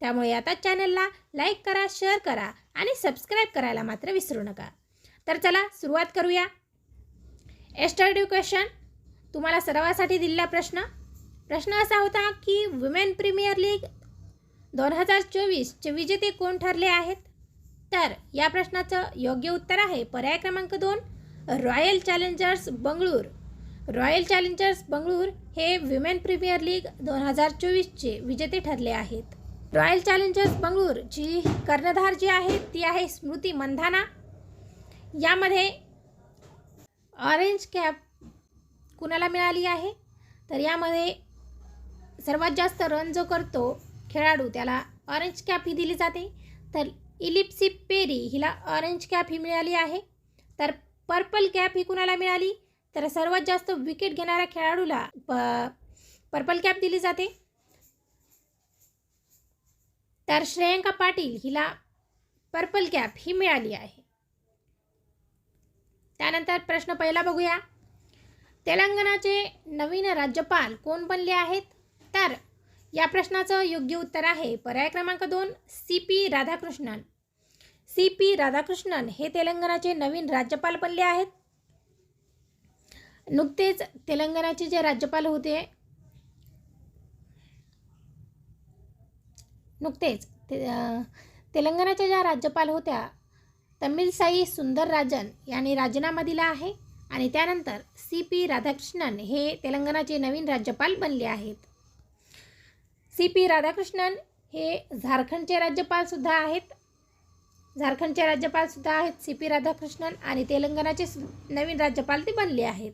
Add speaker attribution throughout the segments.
Speaker 1: त्यामुळे आता चॅनलला लाईक करा शेअर करा आणि सबस्क्राईब करायला मात्र विसरू नका. तर चला सुरुवात करूया. एस्टरड्यू क्वेश्चन तुम्हाला सरावासाठी दिलेला प्रश्न. प्रश्न असा होता की वुमेन प्रीमियर लीग दोन हजार चोवीसचे विजेते कोण ठरले आहेत? तर या प्रश्नाचं योग्य उत्तर आहे पर्याय क्रमांक दोन Royal Challengers Bengaluru Royal Challengers Bengaluru हे विमेन प्रीमियर लीग दोन हजार चोवीसचे विजेते ठरले आहेत. रॉयल चॅलेंजर्स बंगळूर जी कर्णधार जी आहे ती आहे स्मृती मंधाना. यामध्ये ऑरेंज कॅप कुणाला मिळाली आहे? तर यामध्ये सर्वात जास्त रन जो करतो खेळाडू त्याला ऑरेंज कॅप ही दिली जाते. तर इलिप्सी पेरी हिला ऑरेंज कॅप ही मिळाली आहे. तर पर्पल कॅप ही कुणाला मिळाली? तर सर्वात जास्त विकेट घेणाऱ्या खेळाडूला प पर्पल कॅप दिली जाते. तर श्रेयंका पाटील हिला पर्पल कॅप ही मिळाली आहे. त्यानंतर प्रश्न पहिला बघूया. तेलंगणाचे नवीन राज्यपाल कोण बनले आहेत? तर या प्रश्नाचं योग्य उत्तर आहे पर्याय क्रमांक दोन C P Radhakrishnan. C P Radhakrishnan हे तेलंगणाचे नवीन राज्यपाल बनले आहेत. नुकतेच तेलंगणाचे जे राज्यपाल होते नुकतेच ते तेलंगणाच्या ज्या राज्यपाल होत्या तमिलसाई सुंदरराजन यांनी राजीनामा दिला आहे आणि त्यानंतर सी पी राधाकृष्णन हे तेलंगणाचे नवीन राज्यपाल बनले आहेत. सी पी राधाकृष्णन हे झारखंडचे राज्यपालसुद्धा आहेत. झारखंडचे राज्यपालसुद्धा आहेत सी पी राधाकृष्णन आणि तेलंगणाचे नवीन राज्यपाल ते बनले आहेत.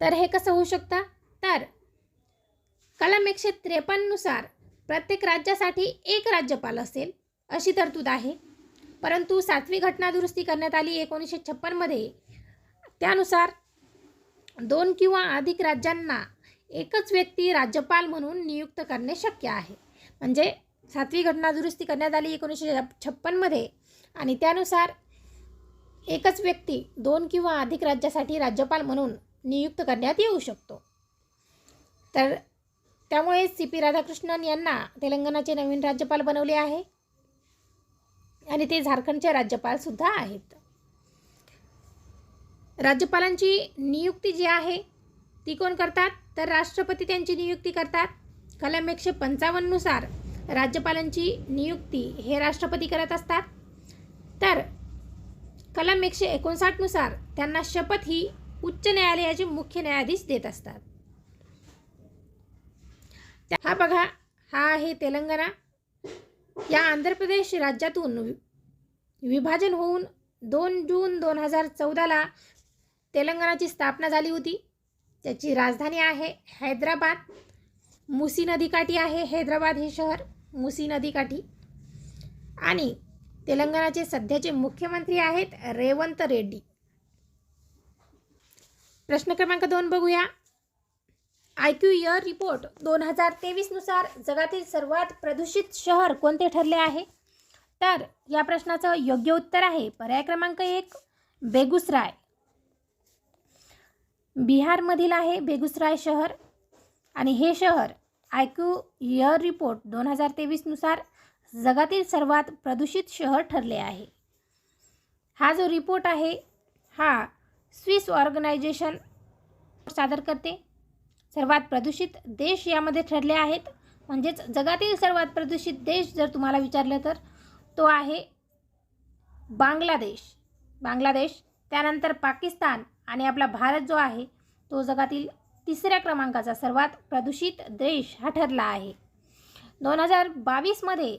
Speaker 1: तर हे कसं होऊ शकतं? तर कलम एकशे त्रेपन्ननुसार प्रत्येक राज्यासाठी एक राज्यपाल असेल अशी तरतूद आहे. परंतु सातवी घटना दुरुस्ती करण्यात आली एकोणीसशे छप्पनमध्ये त्यानुसार दोन किंवा अधिक राज्यांना एकच व्यक्ती राज्यपाल म्हणून नियुक्त करणे शक्य आहे. म्हणजे सातवी घटना दुरुस्ती करण्यात आली एकोणीसशे छप्पनमध्ये आणि त्यानुसार एकच व्यक्ती दोन किंवा अधिक राज्यासाठी राज्यपाल म्हणून नियुक्त करण्यात येऊ शकतो. तर त्यामुळे सी पी राधाकृष्णन यांना तेलंगणाचे नवीन राज्यपाल बनवले आहे. आणि ते झारखंडचे राज्यपालसुद्धा आहेत. राज्यपालांची नियुक्ती जी आहे ती कोण करतात? तर राष्ट्रपती त्यांची नियुक्ती करतात. कलम एकशे पंचावन्ननुसार राज्यपालांची नियुक्ती हे राष्ट्रपती करत असतात. तर कलम एकशे एकोणसाठनुसार त्यांना शपथ ही उच्च न्यायालयाचे मुख्य न्यायाधीश देत असतात. हा बघा हा आहे तेलंगणा. या आंध्र प्रदेश राज्यातून वि- विभाजन होऊन दोन जून दोन हजार चौदाला तेलंगणाची स्थापना झाली होती. त्याची राजधानी आहे हैदराबाद. मुसी नदीकाठी आहे हैदराबाद हे शहर मुसी नदीकाठी. आणि तेलंगणाचे सध्याचे मुख्यमंत्री आहेत रेवंत रेड्डी. प्रश्न क्रमांक दोन बघूया. आय क्यू इयर रिपोर्ट दोन हजार तेवीसनुसार जगातील सर्वात प्रदूषित शहर कोणते ठरले आहे? तर या प्रश्नाचं योग्य उत्तर आहे पर्याय क्रमांक एक बेगुसराय. बिहारमधील आहे बेगुसराय शहर आणि हे शहर आय क्यू इयर रिपोर्ट दोन हजार तेवीसनुसार जगातील सर्वात प्रदूषित शहर ठरले आहे. हा जो रिपोर्ट आहे हा स्विस ऑर्गनायझेशन सादर करते. सर्वात प्रदूषित देश यामध्ये ठरले आहेत. म्हणजेच जगातील सर्वात प्रदूषित देश जर तुम्हाला विचारलं तर तो आहे बांगलादेश. बांगलादेश त्यानंतर पाकिस्तान आणि आपला भारत जो आहे तो जगातील तिसऱ्या क्रमांकाचा सर्वात प्रदूषित देश हा ठरला आहे. दोन हजार बावीसमध्ये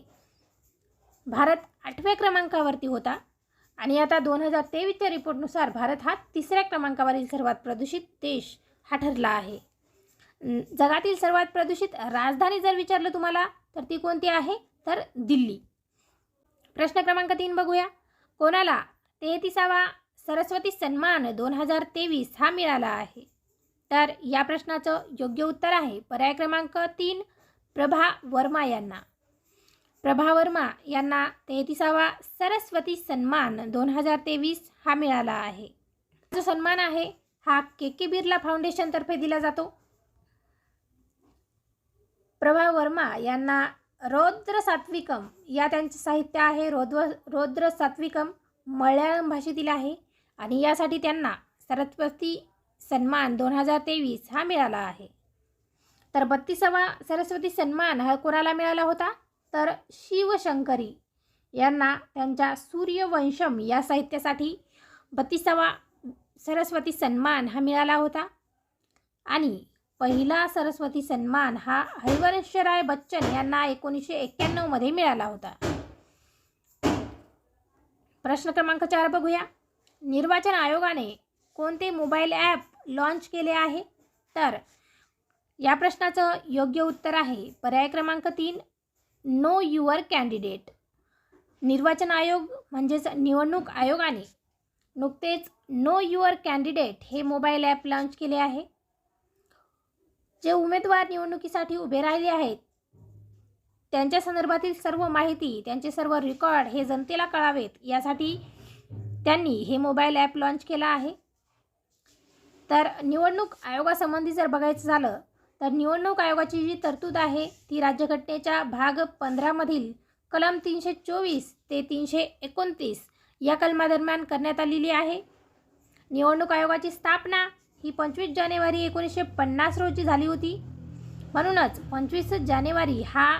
Speaker 1: भारत आठव्या क्रमांकावरती होता आणि आता दोन हजार तेवीसच्या रिपोर्टनुसार भारत हा तिसऱ्या क्रमांकावरील सर्वात प्रदूषित देश हा ठरला आहे. जगातील सर्वात प्रदूषित राजधानी जर विचारलं तुम्हाला तर ती कोणती आहे? तर दिल्ली. प्रश्न क्रमांक तीन बघूया. कोणाला तेहतीसावा सरस्वती सन्मान दोन हजार तेवीस हा मिळाला आहे? तर या प्रश्नाचं योग्य उत्तर आहे पर्याय क्रमांक तीन प्रभा वर्मा यांना. प्रभा वर्मा यांना तेहतीसावा सरस्वती सन्मान दोन हजार तेवीस हा मिळाला आहे. जो सन्मान आहे हा के के बिर्ला फाउंडेशनतर्फे दिला जातो. प्रभा वर्मा यांना रौद्र सात्विकम या त्यांचे साहित्य आहे रौद्र रौद्र सात्विकम मल्याळम भाषेतील आहे. आणि यासाठी त्यांना सरस्वती सन्मान दोन हजार तेवीस हा मिळाला आहे. तर बत्तीसावा सरस्वती सन्मान हा कोणाला मिळाला होता? तर शिवशंकरी यांना त्यांच्या सूर्यवंशम या साहित्यासाठी बत्तीसावा सरस्वती सन्मान हा मिळाला होता. आणि पहिला सरस्वती सन्मान हा हरिवंशराय बच्चन यांना एकोणीसशे एक्क्याण्णवमध्ये मिळाला होता. प्रश्न क्रमांक चार बघूया. निर्वाचन आयोगाने कोणते मोबाईल ॲप लॉन्च केले आहे? तर या प्रश्नाचं योग्य उत्तर आहे पर्याय क्रमांक तीन नो युअर कॅन्डिडेट. निर्वाचन आयोग म्हणजेच निवडणूक आयोगाने नुकतेच नो युअर कॅन्डिडेट हे मोबाईल ॲप लॉन्च केले आहे. जे उमेदवार निवडणुकीसाठी उभे राहिले आहेत त्यांच्या संदर्भातील सर्व माहिती त्यांचे सर्व रेकॉर्ड हे जनतेला कळावेत. यासाठी त्यांनी हे मोबाईल ॲप लॉन्च केला आहे. तर निवडणूक आयोगासंबंधी जर बघायचं झालं तर निवडणूक आयोगाची जी तरतूद आहे ती राज्यघटनेच्या भाग पंधरामधील कलम तीनशे चोवीस ते तीनशे एकोणतीस या कलमादरम्यान करण्यात आलेली आहे. निवडणूक आयोगाची स्थापना ही पंचवीस जानेवारी एकोणीसशे पन्नास रोजी झाली होती. म्हणूनच पंचवीस जानेवारी हा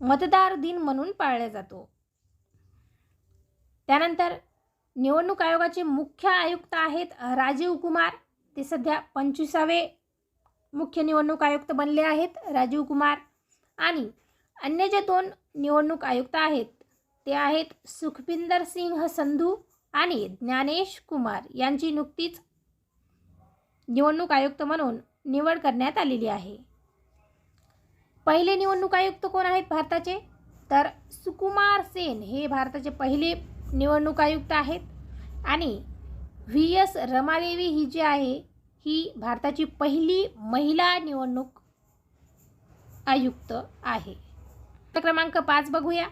Speaker 1: मतदार दिन म्हणून पाळला जातो. त्यानंतर निवडणूक आयोगाचे मुख्य आयुक्त आहेत राजीव कुमार. ते सध्या पंचवीसावे मुख्य निवडणूक आयुक्त बनले आहेत राजीव कुमार. आणि अन्य जे दोन निवडणूक आयुक्त आहेत ते आहेत सुखबिंदर सिंह संधू आणि ज्ञानेश कुमार यांची नुकतीच निवडणूक आयुक्त म्हणून निवड करण्यात आलेली आहे. पहिले निवडणूक आयुक्त कोण आहेत भारताचे? तर सुकुमार सेन हे भारताचे पहिले निवडणूक आयुक्त आहेत. आणि व्ही एस रमादेवी ही जी आहे ही भारताची पहिली महिला निवडणूक आयुक्त आहे. क्रमांक पाच बघूया.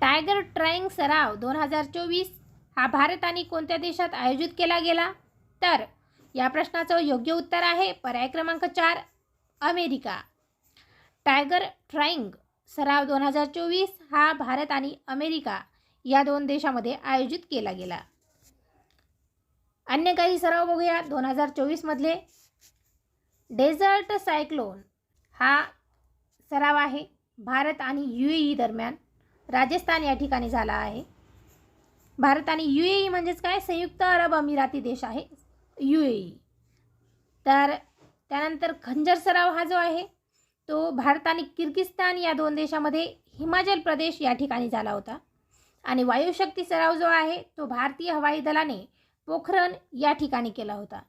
Speaker 1: टायगर ट्राईंग सराव दोन हजार चोवीस हा भारत आणि कोणत्या देशात आयोजित केला गेला? तर या प्रश्नाचं योग्य उत्तर आहे पर्याय क्रमांक चार अमेरिका. टायगर ट्राईंग सराव दोन हजार चोवीस हा भारत आणि अमेरिका या दोन देशामध्ये आयोजित केला गेला. अन्य काही सराव बघूया दोन हजार चोवीसमधले डेझर्ट सायक्लोन हा सराव आहे. भारत आणि यू ई दरम्यान राजस्थान या ठिकाणी झाला आहे. भारत आणि यू ए म्हणजेच काय? संयुक्त अरब अमिराती देश आहे. यू ए तर त्यानंतर खंजर सराव हा जो आहे तो भारत आणि किर्गिस्तान या दोन देशामध्ये हिमाचल प्रदेश या ठिकाणी झाला होता. आणि वायुशक्ती सराव जो आहे तो भारतीय हवाई दलाने पोखरण या ठिकाणी केला होता.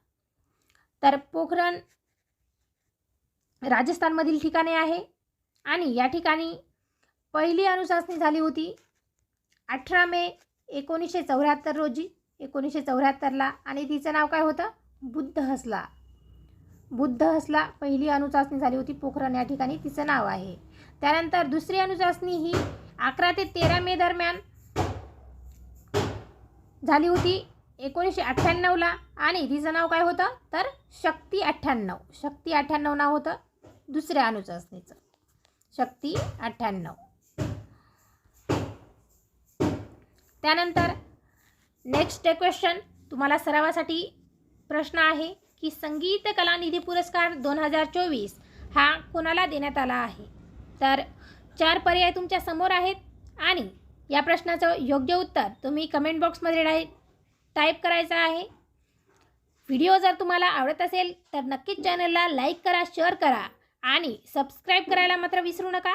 Speaker 1: तर पोखरण राजस्थानमधील ठिकाणे आहे आणि या ठिकाणी पहिली अनुशासनी झाली होती अठरा मे एकोणीसशे चौऱ्याहत्तर रोजी एकोणीसशे चौऱ्याहत्तरला आणि तिचं नाव काय होतं? बुद्ध हसला. बुद्ध हसला. पहिली अणुचाचणी झाली होती पोखरण या ठिकाणी तिचं नाव आहे. त्यानंतर दुसरी अणुचाचणी ही अकरा ते तेरा मे दरम्यान झाली होती एकोणीसशे अठ्ठ्याण्णवला आणि तिचं नाव काय होतं? तर शक्ती अठ्ठ्याण्णव. शक्ती अठ्ठ्याण्णव नाव होतं दुसऱ्या अणुचाचणीचं शक्ती अठ्ठ्याण्णव. त्यानंतर नेक्स्ट क्वेश्चन तुम्हाला सरावासाठी प्रश्न आहे की संगीत कला निधी पुरस्कार दोन हजार चोवीस हा कोणाला देण्यात आला आहे? तर चार पर्याय तुमच्यासमोर आहेत आणि या प्रश्नाचं योग्य उत्तर तुम्ही कमेंट बॉक्समध्ये डाय टाईप करायचं आहे. व्हिडिओ जर तुम्हाला आवडत असेल तर नक्कीच चॅनलला लाईक करा शेअर करा आणि सबस्क्राईब करायला मात्र विसरू नका.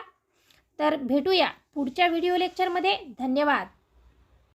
Speaker 1: तर भेटूया पुढच्या व्हिडिओ लेक्चरमध्ये धन्यवाद.